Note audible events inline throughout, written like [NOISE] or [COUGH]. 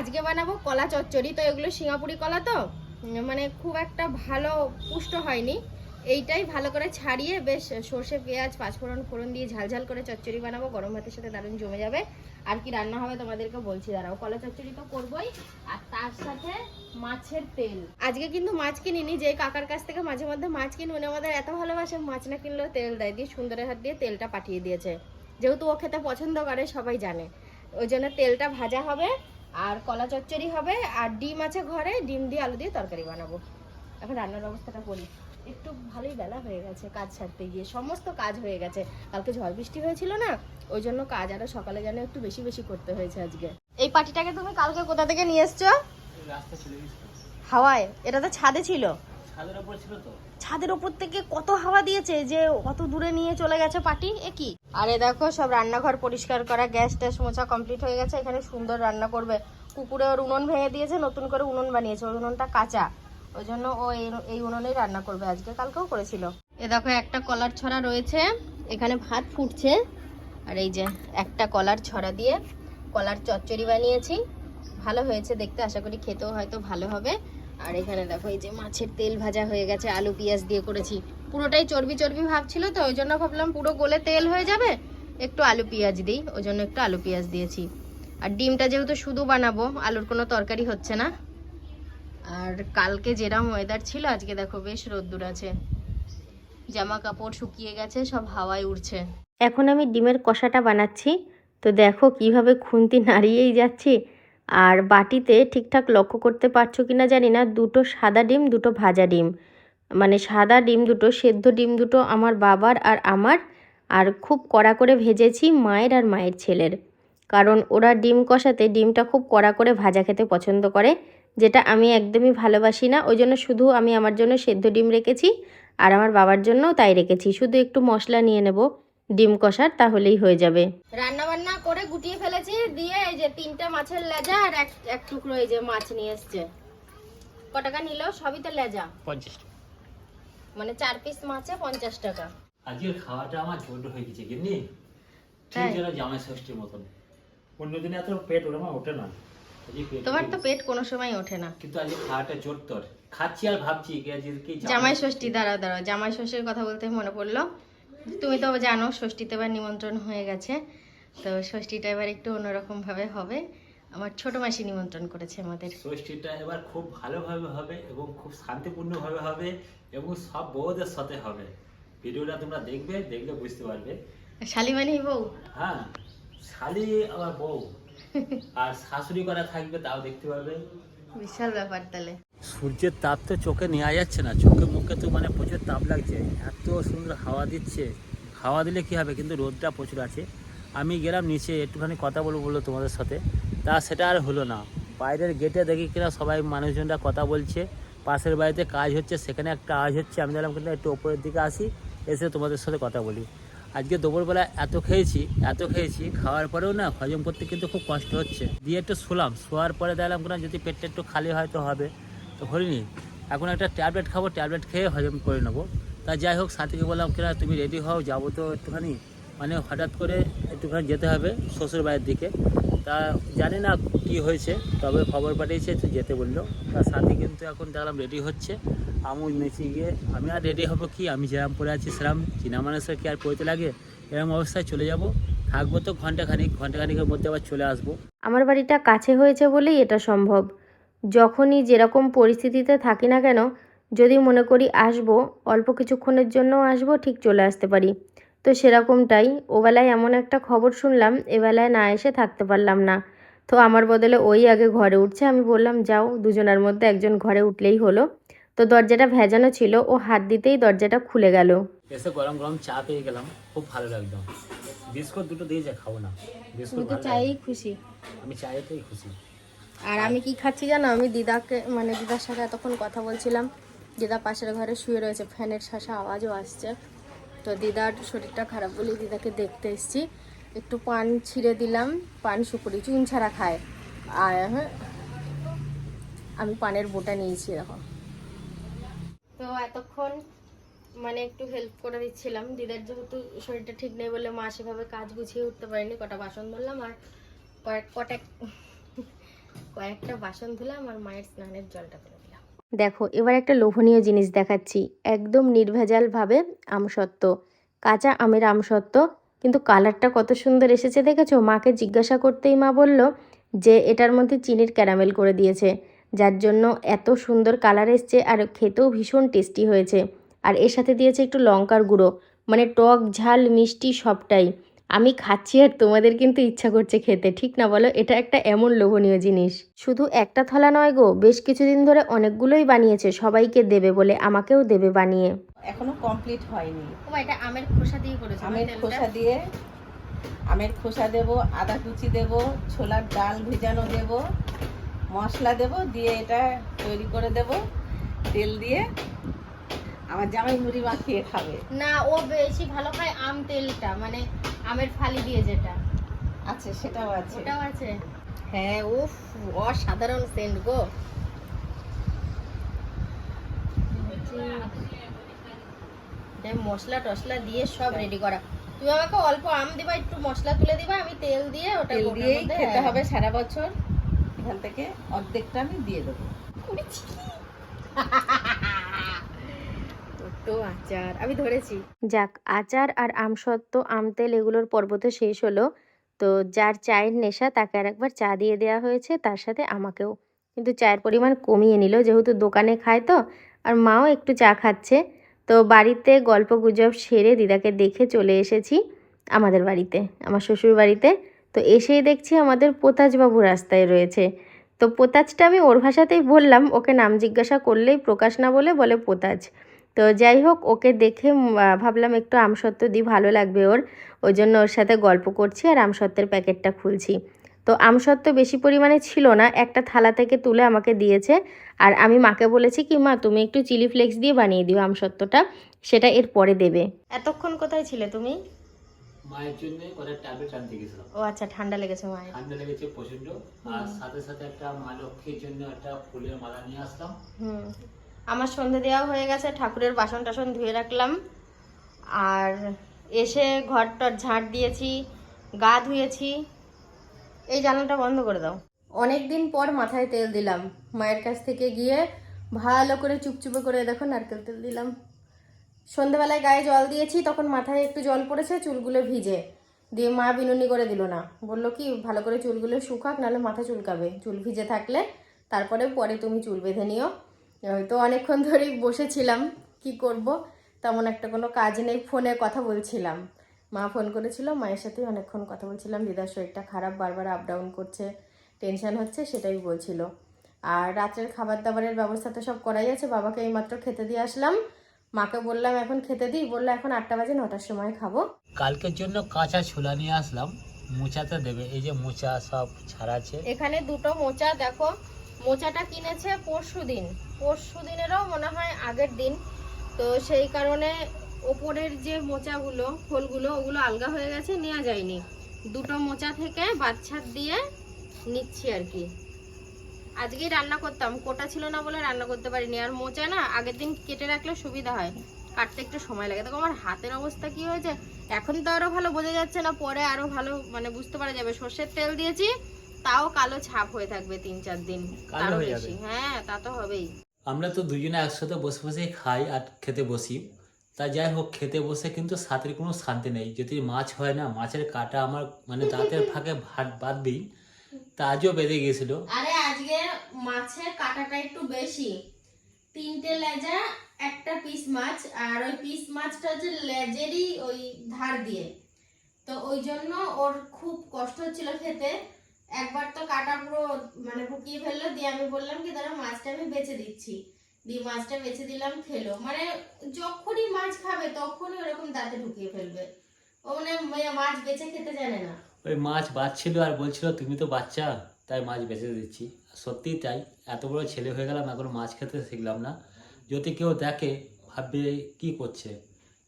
আজকে বানাবো কলা চচ্চড়ি। তো এগুলো সিঙ্গাপুরি কলা তো? মানে খুব একটা ভালো পুষ্ট হয়নি। এইটাই ভালো করে ছাড়িয়ে বেশ সর্ষে, পেঁয়াজ, পাঁচফোড়ন, ফোড়ন দিয়ে ঝালঝাল করে চচ্চড়ি বানাবো। গরম ভাতের সাথে দারুণ জমে যাবে। আর কি রান্না হবে তোমাদেরকে বলছি, দাঁড়াও। কলা চচ্চড়ি তো করবোই। আর তার সাথে মাছের তেল। আজকে কিন্তু মাছ কিনিনি যে কাকার কাছ থেকে মাঝে মধ্যে মাছ কিনি, উনি আমাদের এত ভালোবাসে, মাছ না কিনলেও তেল দেয়। দিয়ে সুন্দরের হাত দিয়ে তেলটা পাঠিয়ে দিয়েছে। যেহেতু ও খেতে পছন্দ করে, সবাই জানে। ওই জন্য তেলটা ভাজা হবে। আর কলা চচ্চড়ি হবে আর ডিম আছে ঘরে ডিম দিয়ে আলু দিয়ে তরকারি বানাবো। এখন রান্নার ব্যবস্থাটা করি একটু ভালোই বেলা হয়ে গেছে কাজ ছাড়তে গিয়ে সমস্ত কাজ হয়ে গেছে। কালকে ঝড় বৃষ্টি হয়েছিল না ওই জন্য কাজ আরও সকালে যেন একটু বেশি বেশি করতে হয়েছে আজকে। এই পাটিটাকে তুমি কালকে কোথা থেকে নিয়ে এসছো? হাওয়ায় এটা তো ছাদে ছিল। ছাদের ওপর ছিল তো। ছাদের ওপর থেকে কত হাওয়া দিয়েছে যে কত দূরে নিয়ে চলে গেছে পাটি এ কি? আরে দেখো সব রান্নাঘর পরিষ্কার করা গ্যাস ট্যাস মোছা কমপ্লিট হয়ে গেছে এখানে সুন্দর রান্না করবে। কুকুরে ওর উনুন ভেঙে দিয়েছে নতুন করে উনুন বানিয়েছে ওই উনুনটা কাঁচা। ওই জন্য ও এই- এই উনুনেই রান্না করবে আজকে কালকেও করেছিল। এ দেখো একটা কলার ছড়া রয়েছে এখানে ভাত ফুটছে। আর এই যে একটা কলার ছড়া দিয়ে কলার চচ্চড়ি বানিয়েছি। ভালো হয়েছে দেখতে আশা করি খেতেও হয়তো ভালো হবে। আর এখানে দেখো এই যে মাছের তেল ভাজা হয়ে গেছে, আলু পেঁয়াজ দিয়ে করেছি। পুরোটাই চর্বি চর্বি ভাব ছিল তো, ওই জন্য ভাবলাম পুরো গলে তেল হয়ে যাবে, একটু আলু পেঁয়াজ দিই, ওই জন্য একটু আলু পেঁয়াজ দিয়েছি। আর ডিমটা যেহেতু শুধু বানাবো, আলুর কোনো তরকারি হচ্ছে না। আর কালকে যেরকম ওয়েদার ছিল, আজকে দেখো বেশ রোদ্দুর আছে। জামা কাপড় শুকিয়ে গেছে, সব হাওয়ায় উড়ছে। এখন আমি ডিমের কষাটা বানাচ্ছি, তো দেখো কীভাবে খুন্তি নাড়িয়েই যাচ্ছি। আর বাটিতে ঠিকঠাক লক্ষ্য করতে পারছ কিনা জানি না, দুটো সাদা ডিম, দুটো ভাজা ডিম। মানে সাদা ডিম দুটো, সেদ্ধ ডিম দুটো আমার বাবার আর আমার, আর খুব কড়া করে ভেজেছি মায়ের আর মায়ের ছেলের। কারণ ওরা ডিম কষাতে ডিমটা খুব কড়া করে ভাজা খেতে পছন্দ করে, যেটা আমি একদমই ভালোবাসি না। ওই জন্য শুধু আমি আমার জন্য সেদ্ধ ডিম রেখেছি আর আমার বাবার জন্যও তাই রেখেছি। শুধু একটু মশলা নিয়ে নেব। ডিম কষার তাহলেই হয়ে যাবে। রান্না বান্না করে গুটিয়ে ফেলেছি দিয়ে এই যে তিনটা মাছের লেজা আর এক এক টুকরো এই যে মাছ নিয়ে এসছে। ক টাকা নিল? সবই তো লেজা? পঞ্চাশ টাকা। মানে চার পিস মাছে পঞ্চাশ টাকা। আজকের খাওয়াটা আমার ছোট হয়ে গেছে কিন্তু ঠিক? যেন জামাই ষষ্ঠীর মতন। অন্যদিনে এত পেট ওঠে আমার ওঠে না তোমার তো পেট কোনো সময় ওঠে না। কিন্তু আজকে খাওয়াটা জোর তোর। খাচ্ছি আর ভাবছি কি আজকে কি জামাই ষষ্ঠী দাঁড়াও দাঁড়াও। জামাই ষষ্ঠীর কথা বলতে মনে পড়ল। তুমি তো জানো ষষ্ঠীতে এবার নিমন্ত্রণ হয়ে গেছে। তো ষষ্ঠীটা এবার একটু অন্যরকম ভাবে হবে। আমার ছোট মাসি নিমন্ত্রণ করেছে আমাদের। ষষ্ঠীটা এবার খুব ভালোভাবে হবে এবং খুব শান্তিপূর্ণভাবে হবে এবং সব বউদের সাথে হবে। ভিডিওটা তোমরা দেখবে দেখলে বুঝতে পারবে। শালিমানি বউ? হ্যাঁ শালি আমার বউ। [LAUGHS] আর শাশুড়ি করা থাকবে তাও দেখতে পারবে। বিশাল ব্যাপার তাহলে। সূর্যের তাপ তো চোখে নেওয়া যাচ্ছে না। চোখে মুখে তো মানে প্রচুর তাপ লাগছে। এত সুন্দর হাওয়া দিচ্ছে। হাওয়া দিলে কি হবে? কিন্তু রোদটা প্রচুর আছে। আমি গেলাম নিচে, একটুখানি কথা বলব বলল তোমাদের সাথে। তা সেটা আর হলো না। বাইরের গেটে দেখি কিনা সবাই মানুষজনরা কথা বলছে। পাশের বাড়িতে কাজ হচ্ছে, সেখানে একটা আওয়াজ হচ্ছে। আমি দেখলাম কিন্তু একটু ওপরের দিকে আসি, এসে তোমাদের সাথে কথা বলি। আজকে দুপুরবেলা এত খেয়েছি এত খেয়েছি। খাওয়ার পরেও না হজম করতে কিন্তু খুব কষ্ট হচ্ছে। দিয়ে একটু শুলাম। শোয়ার পরে দেখলাম কিনা যদি পেটটা একটু খালি হয়তো হবে। হরিনি এখন একটা ট্যাবলেট খাব, ট্যাবলেট খেয়ে হজম করে নেব। তা যাই হোক, সাথীকে বললাম কিনা তুমি রেডি হও? যাব তো একটুখানি। মানে হঠাৎ করে একটুখানি যেতে হবে শ্বশুর বাড়ির দিকে। তা জানি না কি হয়েছে, তবে খবর পাঠিয়েছে, তো যেতে বলল। তার সাথে কিন্তু এখন দেখলাম রেডি হচ্ছে। আমি নেচে গিয়ে, আমি আর রেডি হব কি? আমি যেরকম পরে আছি সেরাম। চীনা মানুষের কি আর পড়তে লাগে? এরকম অবস্থায় চলে যাব। থাকব তো ঘন্টাখানিক, ঘন্টাখানিকের মধ্যে আবার চলে আসব। আমার বাড়িটা কাছে হয়েছে বলেই এটা সম্ভব। যখনই যেরকম পরিস্থিতিতে থাকি না কেন যদি মনে করি আসব অল্প কিছুক্ষণের জন্য আসব ঠিক চলে আসতে পারি। তো সেরকমটাই। ওবেলায় এমন একটা খবর শুনলাম এবেলায় না এসে থাকতে পারলাম না। তো আমার বদলে ওই আগে ঘরে উঠছে আমি বললাম যাও দুজনের মধ্যে একজন ঘরে উঠলেই হলো। তো দরজাটা ভেজানো ছিল ও হাত দিতেই দরজাটা খুলে গেল। এসে গরম গরম চা পেয়ে গেলাম খুব ভালো লাগল। বিস্কুট দুটো দিয়ে যা খাব না। বিস্কুট লাগে। খুশি। আমি চাইতেই খুশি। আর আমি কি খাচ্ছি জানো? আমি দিদাকে মানে দিদার সাথে এতক্ষণ কথা বলছিলাম। দিদা পাশের ঘরে শুয়ে রয়েছে, ফ্যানের শাসা আওয়াজও আসছে। তো দিদার শরীরটা খারাপ বলে দিদাকে দেখতে এসেছি। একটু পান ছিঁড়ে দিলাম, পান সুপুরি, চুন ছাড়া খায়। আর হ্যাঁ আমি পানের বোটা নিয়েছি, দেখো। তো এতক্ষণ মানে একটু হেল্প করে দিচ্ছিলাম। দিদার যেহেতু শরীরটা ঠিক নেই বলে মা সেভাবে কাজ গুছিয়ে উঠতে পারেনি, কটা বাসন ধরলাম আর কয়েক কটা কয়েকটা বাসন ধুলাম আর মায়ের স্নানের জলটা দিলাম। দেখো, এবার একটা লোভনীয় জিনিস দেখাচ্ছি। একদম নির্ভেজালভাবে আমসত্ত্ব। কাঁচা আমের আমসত্ত্ব, কিন্তু কালারটা কত সুন্দর এসেছে দেখেছ? মাকে জিজ্ঞাসা করতেই মা বলল যে, এটার মধ্যে চিনির ক্যারামেল করে দিয়েছে, যার জন্য এত সুন্দর কালার এসছে আর খেতেও ভীষণ টেস্টি হয়েছে। আর এর সাথে দিয়েছে একটু লঙ্কার গুঁড়ো মানে টক, ঝাল, মিষ্টি সবটাই। আমি খাচ্ছি আর তোমাদের কিন্তু ইচ্ছা করছে খেতে ঠিক না বলো? এটা একটা এমন লোভনীয় জিনিস। শুধু একটা থলা নয় গো বেশ কিছুদিন ধরে অনেকগুলোই বানিয়েছে সবাইকে দেবে বলে আমাকেও দেবে বানিয়ে। এখনও কমপ্লিট হয়নি। ও এটা আমের খোসা দিয়ে করেছে আমের খোসা দিয়ে আমের খোসা দেব আদা কুচি দেব ছোলার ডাল ভেজানো দেব মশলা দেব দিয়ে এটা তৈরি করে দেব তেল দিয়ে আমার জামাই মুড়ি মাখিয়ে খাবে। না ও বেশি ভালো খায় আম তেলটা মানে আমের ফালি দিয়ে যেটা। আছে সেটাও আছে। ওটাও আছে? হ্যাঁ উফ অসাধারণ সেন্ট গো। মশলা টসলা দিয়ে সব রেডি করা। তুমি আমাকে অল্প আম দিবা একটু মশলা তুলে দিবা আমি তেল দিয়ে ওটা তেল দিয়েই খেতে হ্যাঁ। হবে সারা বছর। এখান থেকে অর্ধেকটা আমি দিয়ে দেবো। তো আচার, আমি ধরেছি। যাক, আচার আর আমসত্ত্ব আম তেল এগুলোর পর্ব তো শেষ হলো। তো যার চায়ের নেশা তাকে আর একবার চা দিয়ে দেওয়া হয়েছে, তার সাথে আমাকেও। কিন্তু চায়ের পরিমাণ কমিয়ে নিল, যেহেতু দোকানে খায় তো, আর মাও একটু চা খাচ্ছে। তো বাড়িতে গল্প গুজব সেরে দিদাকে দেখে চলে এসেছি আমাদের বাড়িতে, আমার শ্বশুর বাড়িতে। তো এসেই দেখছি আমাদের পোতাজবাবু রাস্তায় রয়েছে। তো পোতাজটা আমি ওর ভাষাতেই বললাম, ওকে নাম জিজ্ঞাসা করলেই প্রকাশ না বলে বলে পোতাজ। তো যাই হোক ওকে দেখে ভাবলাম একটু আমসত্ত্ব দিই ভালো লাগবে ওর। ওই জন্য ওর সাথে গল্প করছি আর আমসত্ত্বের প্যাকেটটা খুলছি। তো আমসত্ত্ব বেশি পরিমাণে ছিল না একটা থালা থেকে তুলে আমাকে দিয়েছে। আর আমি মাকে বলেছি কি মা তুমি একটু চিলি ফ্লেক্স দিয়ে বানিয়ে দিও আমসত্ত্বটা সেটা এর পরে দেবে। এতক্ষণ কোথায় ছিলে তুমি? মায়ের জন্য কটা ট্যাবলেট আনতে গেছিলাম ও আচ্ছা ঠান্ডা লেগেছে মায়ের। ঠান্ডা লেগেছে প্রচণ্ড আর সাথে সাথে একটা মা লক্ষ্মীর জন্য একটা ফুলের মালা নিয়ে আসলাম। হুম। আমার সন্ধে দেওয়া হয়ে গেছে, ঠাকুরের বাসন টাসন ধুয়ে রাখলাম। আর এসে ঘর টর ঝাঁট দিয়েছি, গা ধুয়েছি। এই জানালাটা বন্ধ করে দাও। অনেক দিন পর মাথায় তেল দিলাম। মায়ের কাছ থেকে গিয়ে ভালো করে চুপচুপে করে দেখো, নারকেল তেল দিলাম। সন্ধেবেলায় গায়ে জল দিয়েছি, তখন মাথায় একটু জল পড়েছে, চুলগুলো ভিজে। দিয়ে মা বিনুনি করে দিল না। বলল কি, ভালো করে চুলগুলো শুকাক, নাহলে মাথা চুলকাবে। চুল ভিজে থাকলে তারপরে পরে তুমি চুল বেঁধে নিও। ওই তো অনেকক্ষণ ধরেই বসেছিলাম কি করব? তেমন একটা কোনো কাজ নেই ফোনে কথা বলছিলাম। মা ফোন করেছিল মায়ের সাথেই অনেকক্ষণ কথা বলছিলাম। দিদার শরীরটা খারাপ বারবার আপ ডাউন করছে টেনশন হচ্ছে সেটাই বলছিল। আর রাত্রের খাবার দাবারের ব্যবস্থা তো সব করাই আছে বাবাকে এইমাত্র খেতে দিয়ে আসলাম। মাকে বললাম এখন খেতে দিই। বলল এখন আটটা বাজে নটার সময় খাব। কালকের জন্য কাঁচা ছোলা নিয়ে আসলাম মোচাতে দেবে। এই যে মোচা সব ছাড়া আছে। এখানে দুটো মোচা দেখো। মোচাটা কিনেছে পরশু দিন। পরশু দিনেরও মনে হয় আগের দিন। তো সেই কারণে ওপরের যে মোচাগুলো, খোলগুলো, ওগুলো আলগা হয়ে গেছে নেওয়া যায়নি। দুটো মোচা থেকে বাচ্চা দিয়ে নিচ্ছি আর কি। আজকেই রান্না করতাম। কোটা ছিল না বলে রান্না করতে পারিনি। আর মোচা না, আগের দিন কেটে রাখলে সুবিধা হয়। কাটতে একটু সময় লাগে। দেখো আমার হাতের অবস্থা কি হয়েছে? এখন তো আরও ভালো বোঝা যাচ্ছে না, পরে আরও ভালো মানে বুঝতে পারা যাবে। সর্ষের তেল দিয়েছি তাও কালো ছাপ হয়ে থাকবে তিন চার দিন কালো হয়ে যাবে। হ্যাঁ তা তো হবেই। আমরা তো দুজনে একসাথে বসে বসে খাই আর খেতে বসি। তা যাই হোক খেতে বসে কিন্তু সাথের কোনো শান্তি নেই। যদি মাছ হয় না মাছের কাটা আমার মানে দাঁতের ফাঁকে ভাত বাদ দিই তা আজও বেঁধে গিয়েছিল। আরে আজকে মাছের কাটাটা একটু বেশি। তিনটে লেজা একটা পিস মাছ আর ওই পিস মাছটা হচ্ছে লেজেরই ওই ধার দিয়ে। তো ওই জন্য ওর খুব কষ্ট হচ্ছিল খেতে। একবার তো কাটা পুরো মানে ঢুকিয়ে ফেলল, দিয়ে আমি বললাম কি, দাঁড়া, মাছটা আমি বেচে দিচ্ছি। দিয়ে মাছটা বেচে দিলাম, খেলো। মানে যখনই মাছ খাবে, তখনই ওরকম দাঁতে ঢুকিয়ে ফেলবে। ও মানে মাছ বেচে খেতে জানে না। ওই মাছ বাচ্ছিল আর বলছিল, তুমি তো বাচ্চা, তাই মাছ বেঁচে দিচ্ছি। সত্যিই তাই, এত বড় ছেলে হয়ে গেলাম, এখন মাছ খেতে শিখলাম না। যদি কেউ দেখে, ভাববে কি করছে?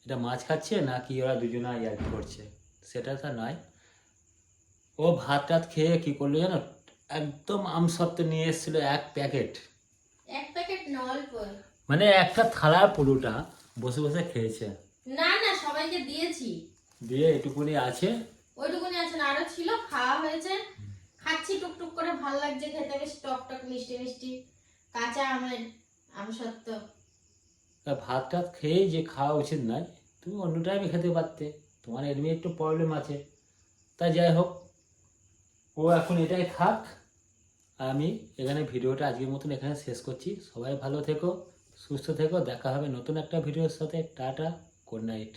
এটা মাছ খাচ্ছে না কি ওরা দুজনে ইয়ার করছে? সেটা তো নয়। ও ভাত টাত খেয়ে কি করল জানো? একদম আম আমসত্ত্ব নিয়ে এসেছিল এক প্যাকেট। এক প্যাকেট না অল্প। মানে একটা থালার পুরোটা বসে বসে খেয়েছে। না না সবাইকে দিয়েছি। দিয়ে এটুকুনি আছে। ওইটুকুনি আছে না আরও ছিল খাওয়া হয়েছে। খাচ্ছি টুকটুক করে ভালো লাগছে খেতে বেশ টক টক মিষ্টি মিষ্টি কাঁচা আমের তা ভাত টাত খেয়েই যে খাওয়া উচিত নয় তুমি অন্য টাইমে খেতে পারতে। তোমার এমনি একটু প্রবলেম আছে। তা যাই হোক ও এখন এটাই থাক। আমি এখানে ভিডিওটা আজকের মতন এখানে শেষ করছি। সবাই ভালো থেকো, সুস্থ থেকো। দেখা হবে নতুন একটা ভিডিওর সাথে। Tata good night